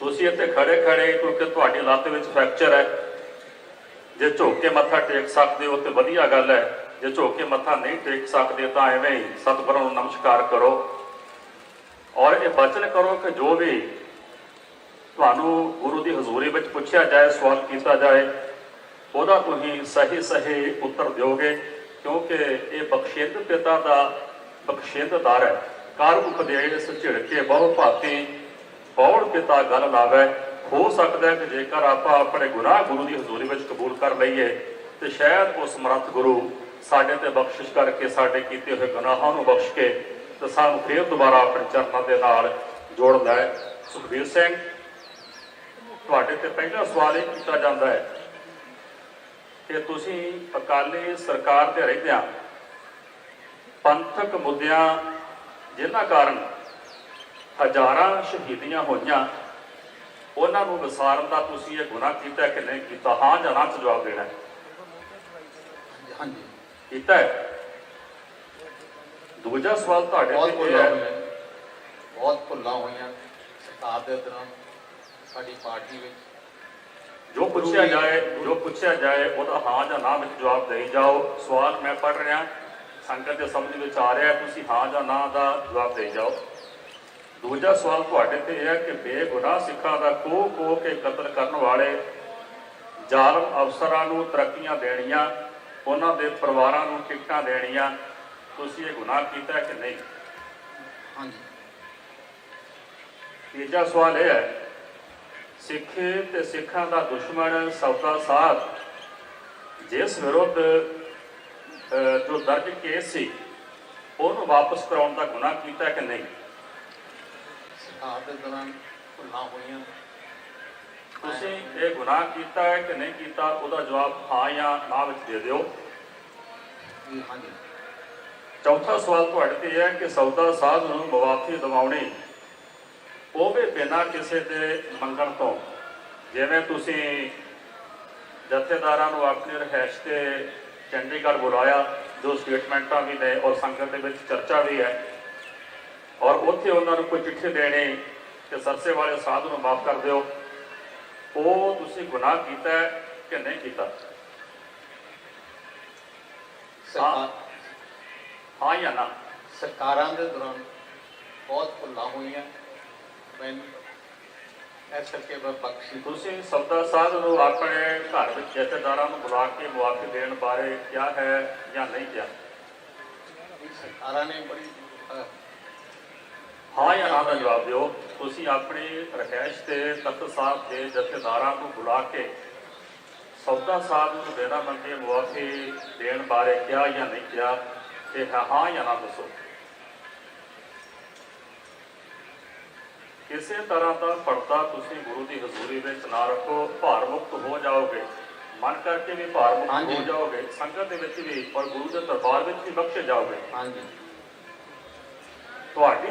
ਤੁਸੀਂ ਇੱਥੇ ਖੜੇ ਖੜੇ ਕਿਉਂਕਿ ਤੁਹਾਡੀ ਲੱਤ ਵਿੱਚ ਫ੍ਰੈਕਚਰ ਹੈ। ਜੇ ਝੁੱਕ ਕੇ ਮੱਥਾ ਟੇਕ ਸਕਦੇ ਹੋ ਤੇ ਵਧੀਆ ਗੱਲ ਹੈ। ਜੇ ਝੁੱਕ ਕੇ ਮੱਥਾ ਨਹੀਂ ਟੇਕ ਸਕਦੇ ਤਾਂ ਐਵੇਂ ਹੀ ਸਤਿਗੁਰਾਂ ਨੂੰ ਨਮਸਕਾਰ ਕਰੋ। ਔਰ ਇਹ ਬਚਨ ਕਰੋ ਕਿ ਜੋ ਵੀ ਤੁਹਾਨੂੰ ਗੁਰੂ ਦੀ ਹਜ਼ੂਰੀ ਵਿੱਚ ਪੁੱਛਿਆ ਜਾਏ, ਸਵਾਲ ਕੀਤਾ ਜਾਏ, ਉਹਦਾ ਤੁਸੀਂ ਸਹੀ ਸਹੀ ਉੱਤਰ ਦਿਓਗੇ, ਕਿਉਂਕਿ ਇਹ ਬਖਸ਼ਿੰਦ ਪਿਤਾ ਦਾ ਬਖਸ਼ਿੰਦ ਦਰ ਹੈ। ਕਾਰ ਉਪਦੇਸ਼ ਝਿੜਕੇ ਬਹੁ ਭਾਤੀ ਕੌਣ ਪਿਤਾ ਗੱਲ ਲਾਵੇ, ਹੋ ਸਕਦਾ ਕਿ ਜੇਕਰ ਆਪਾਂ ਆਪਣੇ ਗੁਨਾਹ ਗੁਰੂ ਦੀ ਹਜ਼ੂਰੀ ਵਿੱਚ ਕਬੂਲ ਕਰ ਲਈਏ, ਤੇ ਸ਼ਾਇਦ ਉਹ ਸਮਰੱਥ ਗੁਰੂ ਸਾਡੇ ਤੇ ਬਖਸ਼ਿਸ਼ ਕਰਕੇ, ਸਾਡੇ ਕੀਤੇ ਹੋਏ ਗੁਨਾਹਾਂ ਨੂੰ ਬਖਸ਼ ਕੇ, ਤੇ ਸਾਨੂੰ ਫੇਰ ਦੁਬਾਰਾ ਆਪਣੇ ਚਰਨਾਂ ਦੇ ਨਾਲ ਜੋੜ ਲੈ। ਸੁਖਬੀਰ ਸਿੰਘ, ਤੁਹਾਡੇ ਤੇ ਪਹਿਲਾ ਸਵਾਲ ਇਹ ਕੀਤਾ ਜਾਂਦਾ ਹੈ ਕਿ ਤੁਸੀਂ ਅਕਾਲੀ ਸਰਕਾਰ ਦੇ ਰਹਿੰਦਿਆਂ ਪੰਥਕ ਮੁੱਦਿਆਂ ਜਿਨ੍ਹਾਂ ਕਾਰਨ ਹਜ਼ਾਰਾਂ ਸ਼ਹੀਦੀਆਂ ਹੋਈਆਂ। ਉਹਨਾਂ ਨੂੰ ਵਿਸਾਰਨ ਦਾ ਤੁਸੀਂ ਇਹ ਗੁਨਾਹ ਕੀਤਾ ਕਿ ਨਹੀਂ ਕੀਤਾ? ਹਾਂ ਜਾਂ ਨਾ ਜਵਾਬ ਦੇਣਾ ਹੈ? ਹਾਂਜੀ। ਕੀਤਾ ਹੈ? ਦੂਜਾ ਸਵਾਲ ਤੁਹਾਡੇ ਤੇ ਇਹ ਹੈ। ਬਹੁਤ ਭੁੱਲਾਂ ਹੋਈਆਂ ਸਰਕਾਰ ਦੇ ਦੌਰਾਨ ਸਾਡੀ ਪਾਰਟੀ ਵਿੱਚ। ਜੋ ਪੁੱਛਿਆ ਜਾਏ ਜੋ ਪੁੱਛਿਆ ਜਾਏ ਉਹਦਾ ਹਾਂ ਜਾਂ ਨਾ ਵਿੱਚ ਜਵਾਬ ਦੇਈ ਜਾਓ। ਸਵਾਲ ਮੈਂ ਪੜ੍ਹ ਰਿਹਾ। ਸੰਗਤ ਦੇ ਸਮਝ ਵਿੱਚ ਆ ਰਿਹਾ ਤੁਸੀਂ ਹਾਂ ਜਾਂ ਨਾ ਦਾ ਜਵਾਬ ਦੇਈ ਜਾਓ। ਦੂਜਾ ਸਵਾਲ ਤੁਹਾਡੇ ਤੇ ਇਹ ਹੈ ਕਿ ਬੇਗੁਨਾਹ ਸਿੱਖਾਂ ਦਾ ਕੋ ਕੋ ਕੇ ਕਤਲ ਕਰਨ ਵਾਲੇ ਜ਼ਾਲਮ ਅਫਸਰਾਂ ਨੂੰ ਤਰੱਕੀਆਂ ਦੇਣੀਆਂ ਉਹਨਾਂ ਦੇ ਪਰਿਵਾਰਾਂ ਨੂੰ ਟਿਕਟਾਂ ਦੇਣੀਆਂ ਤੁਸੀਂ ਇਹ ਗੁਨਾਹ ਕੀਤਾ ਕਿ ਨਹੀਂ? ਹਾਂਜੀ। ਤੀਜਾ ਸਵਾਲ ਇਹ ਹੈ ਸਿੱਖ ਤੇ ਸਿੱਖਾਂ ਦਾ ਦੁਸ਼ਮਣ ਸੌਦਾ ਸਾਧ ਜਿਸ ਵਿਰੁੱਧ ਜੋ ਦਰਜ ਕੇਸ ਸੀ ਉਹਨੂੰ ਵਾਪਸ ਕਰਾਉਣ ਦਾ ਗੁਨਾਹ ਕੀਤਾ ਕਿ ਨਹੀਂ? ਪ੍ਰਸਤਾਵ ਦੇ ਦੌਰਾਨ ਭੁੱਲਾਂ ਹੋਈਆਂ ਤੁਸੀਂ ਇਹ ਗੁਨਾਹ ਕੀਤਾ ਹੈ ਕਿ ਨਹੀਂ ਕੀਤਾ ਉਹਦਾ ਜਵਾਬ ਹਾਂ ਜਾਂ ਨਾ ਵਿੱਚ ਦੇ ਦਿਓ। ਹਾਂਜੀ। ਚੌਥਾ ਸਵਾਲ ਤੁਹਾਡੇ ਤੇ ਹੈ ਕਿ ਸੌਦਾ ਸਾਧ ਨੂੰ ਮਵਾਫੀ ਦਿਵਾਉਣੀ ਉਹ ਵੀ ਬਿਨਾਂ ਕਿਸੇ ਦੇ ਮੰਗਣ ਤੋਂ ਜਿਵੇਂ ਤੁਸੀਂ ਜਥੇਦਾਰਾਂ ਨੂੰ ਆਪਣੇ ਰਹਿਸ਼ ਤੇ ਚੰਡੀਗੜ੍ਹ ਬੁਲਾਇਆ ਜੋ ਸਟੇਟਮੈਂਟਾਂ ਵੀ ਨੇ ਔਰ ਸੰਗਤ ਦੇ ਵਿੱਚ ਚਰਚਾ ਵੀ ਹੈ ਔਰ ਉੱਥੇ ਉਹਨਾਂ ਨੂੰ ਕੋਈ ਚਿੱਠੀ ਦੇਣੀ ਕਿ ਸਰਸੇ ਵਾਲੇ ਸਾਧ ਨੂੰ ਮਾਫ ਕਰ ਦਿਓ। ਉਹ ਤੁਸੀਂ ਗੁਨਾਹ ਕੀਤਾ ਹੈ ਕਿ ਨਹੀਂ ਕੀਤਾ? ਸਰਕਾਰ ਹਾਂ। ਜਾਂ ਨਾ? ਸਰਕਾਰਾਂ ਦੇ ਦੌਰਾਨ ਬਹੁਤ ਭੁੱਲਾਂ ਹੋਈਆਂ। ਮੈਂ ਇਸ ਕਰਕੇ ਬਖਸ਼ੀ ਤੁਸੀਂ ਸਬਦਾ ਸਾਧ ਨੂੰ ਆਪਣੇ ਘਰ ਵਿੱਚ ਜਥੇਦਾਰਾਂ ਨੂੰ ਬੁਲਾ ਕੇ ਮੁਆਫੀ ਦੇਣ ਬਾਰੇ ਕਿਹਾ ਹੈ ਜਾਂ ਨਹੀਂ ਕਿਹਾ? ਸਰਕਾਰਾਂ ਨੇ ਬੜੀ ਹਾਂ ਜਾਂ ਨਾ ਦਾ ਜਵਾਬ ਦਿਓ। ਤੁਸੀਂ ਆਪਣੀ ਰਖੈਸ਼ ਤੇ ਤਖਤ ਸਾਹਿਬ ਦੇ ਜਥੇਦਾਰਾਂ ਨੂੰ ਬੁਲਾ ਕੇ ਸੌਦਾ ਸਾਹਿਬ ਨੂੰ ਦੇਣਾ ਮੰਗੇ ਮੁਆਫੀ ਦੇਣ ਬਾਰੇ ਕਿਹਾ ਜਾਂ ਨਹੀਂ ਕਿਹਾ ਤੇ ਹਾਂ ਜਾਂ ਨਾ ਦੱਸੋ। ਕਿਸੇ ਤਰ੍ਹਾਂ ਦਾ ਪਰਦਾ ਤੁਸੀਂ ਗੁਰੂ ਦੀ ਹਜ਼ੂਰੀ ਵਿੱਚ ਨਾ ਰੱਖੋ ਭਾਰ ਮੁਕਤ ਹੋ ਜਾਓਗੇ। ਮਨ ਕਰਕੇ ਵੀ ਭਾਰ ਮੁਕਤ ਹੋ ਜਾਓਗੇ। ਸੰਗਤ ਦੇ ਵਿੱਚ ਵੀ ਪਰ ਗੁਰੂ ਦੇ ਦਰਬਾਰ ਵਿੱਚ ਵੀ ਬਖਸ਼ੇ ਜਾਓਗੇ। ਹਾਂਜੀ।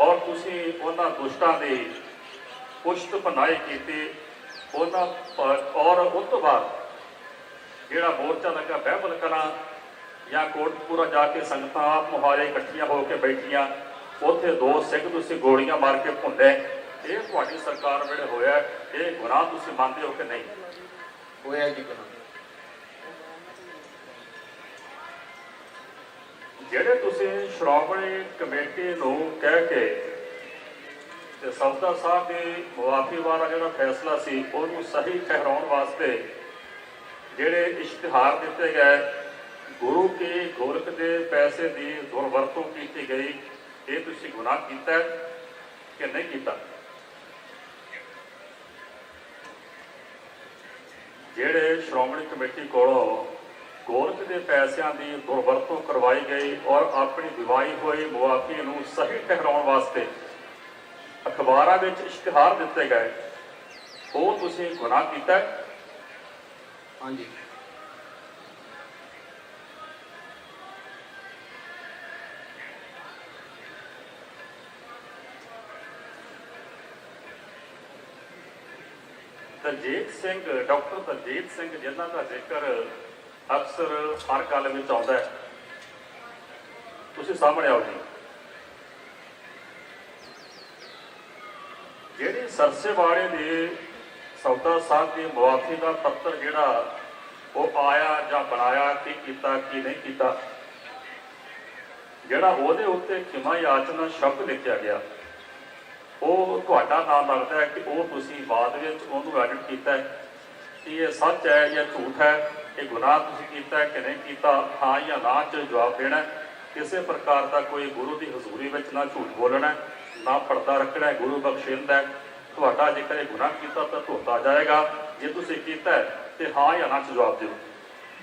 ਔਰ ਤੁਸੀਂ ਉਹਨਾਂ ਦੁਸ਼ਟਾਂ ਦੀ ਪੁਸ਼ਤ ਪਨਾਈ ਕੀਤੀ, ਉਹਨਾਂ ਔਰ ਉਸ ਤੋਂ ਬਾਅਦ ਜਿਹੜਾ ਮੋਰਚਾ ਲੱਗਾ ਬਹਿਬਲ ਕਰਾਂ ਜਾਂ ਕੋਟਪੂਰਾ ਜਾ ਕੇ ਸੰਗਤਾਂ ਆਪ ਮੁਹਾਰੇ ਇਕੱਠੀਆਂ ਹੋ ਕੇ ਬੈਠੀਆਂ, ਉੱਥੇ ਦੋ ਸਿੰਘ ਤੁਸੀਂ ਗੋਲੀਆਂ ਮਾਰ ਕੇ ਭੁੰਡੇ। ਇਹ ਤੁਹਾਡੀ ਸਰਕਾਰ ਵੇਲੇ ਹੋਇਆ, ਇਹ ਗੁਨਾਹ ਤੁਸੀਂ ਮੰਨਦੇ ਹੋ ਕਿ ਨਹੀਂ? ਹੋਇਆ ਜੀ ਗੁਨਾਹ। ਜਿਹੜੇ ਤੁਸੀਂ ਸ਼੍ਰੋਮਣੀ ਕਮੇਟੀ ਨੂੰ ਕਹਿ ਕੇ ਤੇ ਸਬਦਾ ਸਾਹਿਬ ਦੀ ਮੁਆਫੀ ਵਾਲਾ ਜਿਹੜਾ ਫੈਸਲਾ ਸੀ, ਉਹਨੂੰ ਸਹੀ ਠਹਿਰਾਉਣ ਵਾਸਤੇ ਜਿਹੜੇ ਇਸ਼ਤਿਹਾਰ ਦਿੱਤੇ ਗਏ, ਗੁਰੂ ਕੇ ਗੋਲਕ ਦੇ ਪੈਸੇ ਦੀ ਦੁਰਵਰਤੋਂ ਕੀਤੀ ਗਈ, ਇਹ ਤੁਸੀਂ ਗੁਨਾਹ ਕੀਤਾ ਕਿ ਨਹੀਂ ਕੀਤਾ? ਜਿਹੜੇ ਸ਼੍ਰੋਮਣੀ ਕਮੇਟੀ ਕੋਲੋਂ ਗੋਲਕ ਦੇ ਪੈਸਿਆਂ ਦੀ ਦੁਰਵਰਤੋਂ ਕਰਵਾਈ ਗਈ ਔਰ ਆਪਣੀ ਦਿਵਾਈ ਹੋਈ ਮੁਆਫੀ ਨੂੰ ਸਹੀ ਠਹਿਰਾਉਣ ਵਾਸਤੇ ਅਖਬਾਰਾਂ ਵਿੱਚ ਇਸ਼ਤਿਹਾਰ ਦਿੱਤੇ ਗਏ। ਉਹ ਤੁਸੀਂ ਗੁਨਾਹ ਕੀਤਾ ਹਾਂਜੀ। ਦਲਜੀਤ ਸਿੰਘ ਡਾਕਟਰ ਦਲਜੀਤ ਸਿੰਘ ਜਿਨ੍ਹਾਂ ਦਾ ਜ਼ਿਕਰ ਅਕਸਰ ਹਰ ਗੱਲ ਵਿੱਚ ਆਉਂਦਾ ਹੈ। ਤੁਸੀਂ ਸਾਹਮਣੇ ਆਓ ਜੀ। ਜਿਹੜੇ ਸਰਸੇਵਾੜੇ ਦੇ ਸੌਦਾ ਸਾਹਿਬ ਦੀ ਮੁਆਫੀ ਦਾ ਪੱਤਰ ਜਿਹੜਾ ਉਹ ਆਇਆ ਜਾਂ ਬਣਾਇਆ, ਕੀ ਕੀਤਾ, ਕੀ ਨਹੀਂ ਕੀਤਾ, ਜਿਹੜਾ ਉਹਦੇ ਉੱਤੇ ਖਿਮਾ ਯਾਚਨਾ ਸ਼ਬਦ ਲਿਖਿਆ ਗਿਆ, ਉਹ ਤੁਹਾਡਾ ਨਾਮ ਲੱਗਦਾ ਹੈ ਕਿ ਉਹ ਤੁਸੀਂ ਬਾਅਦ ਵਿੱਚ ਉਹਨੂੰ ਐਡਿਟ ਕੀਤਾ ਹੈ ਕਿ ਇਹ ਸੱਚ ਹੈ ਜਾਂ ਝੂਠ ਹੈ। ਇਹ ਗੁਨਾਹ ਤੁਸੀਂ ਕੀਤਾ ਹੈ ਕਿ ਨਹੀਂ ਕੀਤਾ ਹਾਂ ਜਾਂ ਨਾ ਚ ਜਵਾਬ ਦੇਣਾ। ਕਿਸੇ ਪ੍ਰਕਾਰ ਦਾ ਕੋਈ ਗੁਰੂ ਦੀ ਹਜ਼ੂਰੀ ਵਿੱਚ ਨਾ ਝੂਠ ਬੋਲਣਾ ਨਾ ਪਰਦਾ ਰੱਖਣਾ ਗੁਰੂ ਬਖਸ਼ਿੰਦਾ। ਤੁਹਾਡਾ ਜੇਕਰ ਇਹ ਗੁਨਾਹ ਕੀਤਾ ਤਾਂ ਧੋਤਾ ਜਾਏਗਾ। ਜੇ ਤੁਸੀਂ ਕੀਤਾ ਤੇ ਹਾਂ ਜਾਂ ਨਾ ਚ ਜਵਾਬ ਦਿਓ।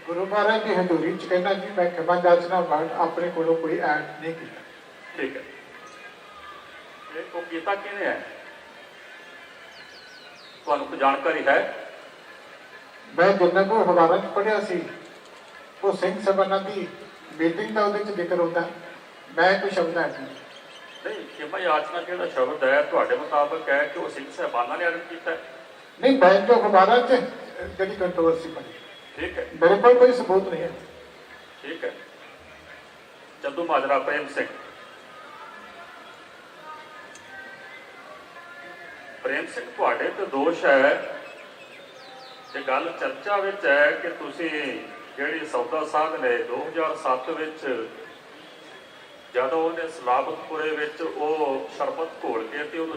ਗੁਰੂ ਮਹਾਰਾਜ ਦੀ ਹਜ਼ੂਰੀ ਚ ਕਹਿੰਦਾ ਜੀ ਮੈਂ ਖਿਮਾ ਜਾਚਨਾ ਵਰਡ ਆਪਣੇ ਕੋਲੋਂ ਕੋਈ ਐਡ ਨਹੀਂ ਕੀਤਾ। ਠੀਕ ਹੈ। ਇਹ ਉਹ ਕੀਤਾ ਕਿਹਨੇ ਹੈ? ਤੁਹਾਨੂੰ ਜਾਣਕਾਰੀ ਹੈ? ਮੈਂ ਜਿੰਨਾ ਕੋ ਚ ਪੜਿਆ ਸੀ ਉਹ ਸਿੰਘ ਸਭਨਾ ਦੀ ਮੀਟਿੰਗ ਦਾ ਉਹਦੇ ਚ ਜ਼ਿਕਰ ਹੁੰਦਾ। ਮੈਂ ਕੋਈ ਸ਼ਬਦ ਐਡ ਨਹੀਂ। ਨਹੀਂ ਖਿਮਾ ਯਾਚਨਾ ਜਿਹੜਾ ਸ਼ਬਦ ਹੈ ਤੁਹਾਡੇ ਮੁਤਾਬਕ ਹੈ ਕਿ ਉਹ ਸਿੰਘ ਸਾਹਿਬਾਨਾਂ ਨੇ ਅਰਥ ਕੀਤਾ? ਹੈ ਨਹੀਂ ਮੈਂ ਜੋ ਅਖਬਾਰਾਂ ਚ ਜਿਹੜੀ ਕੰਟਰੋਵਰਸੀ ਪੜੀ ਠੀਕ ਹੈ। ਮੇਰੇ ਕੋਲ ਕੋਈ ਸਬੂਤ ਨਹੀਂ ਹੈ। ਠੀਕ ਹੈ। ਚੰਦੂ ਮਾਜਰਾ ਪ੍ਰੇਮ ਸਿੰਘ। ਪ੍ਰੇਮ ਸਿੰਘ ਤੁਹਾਡੇ ਤੇ ਦੋਸ਼ ਹੈ ਤੇ ਗੱਲ ਚਰਚਾ ਵਿੱਚ ਹੈ ਕਿ ਤੁਸੀਂ ਜਿਹੜੀ ਸੌਦਾ ਸਾਧ ਨੇ 2007 ਵਿੱਚ, ਜਦੋਂ ਉਹਨੇ ਸਲਾਬਤਪੁਰੇ ਵਿੱਚ ਉਹ ਸ਼ਰਬਤ ਘੋਲ ਕੇ ਤੇ ਉਹਨੂੰ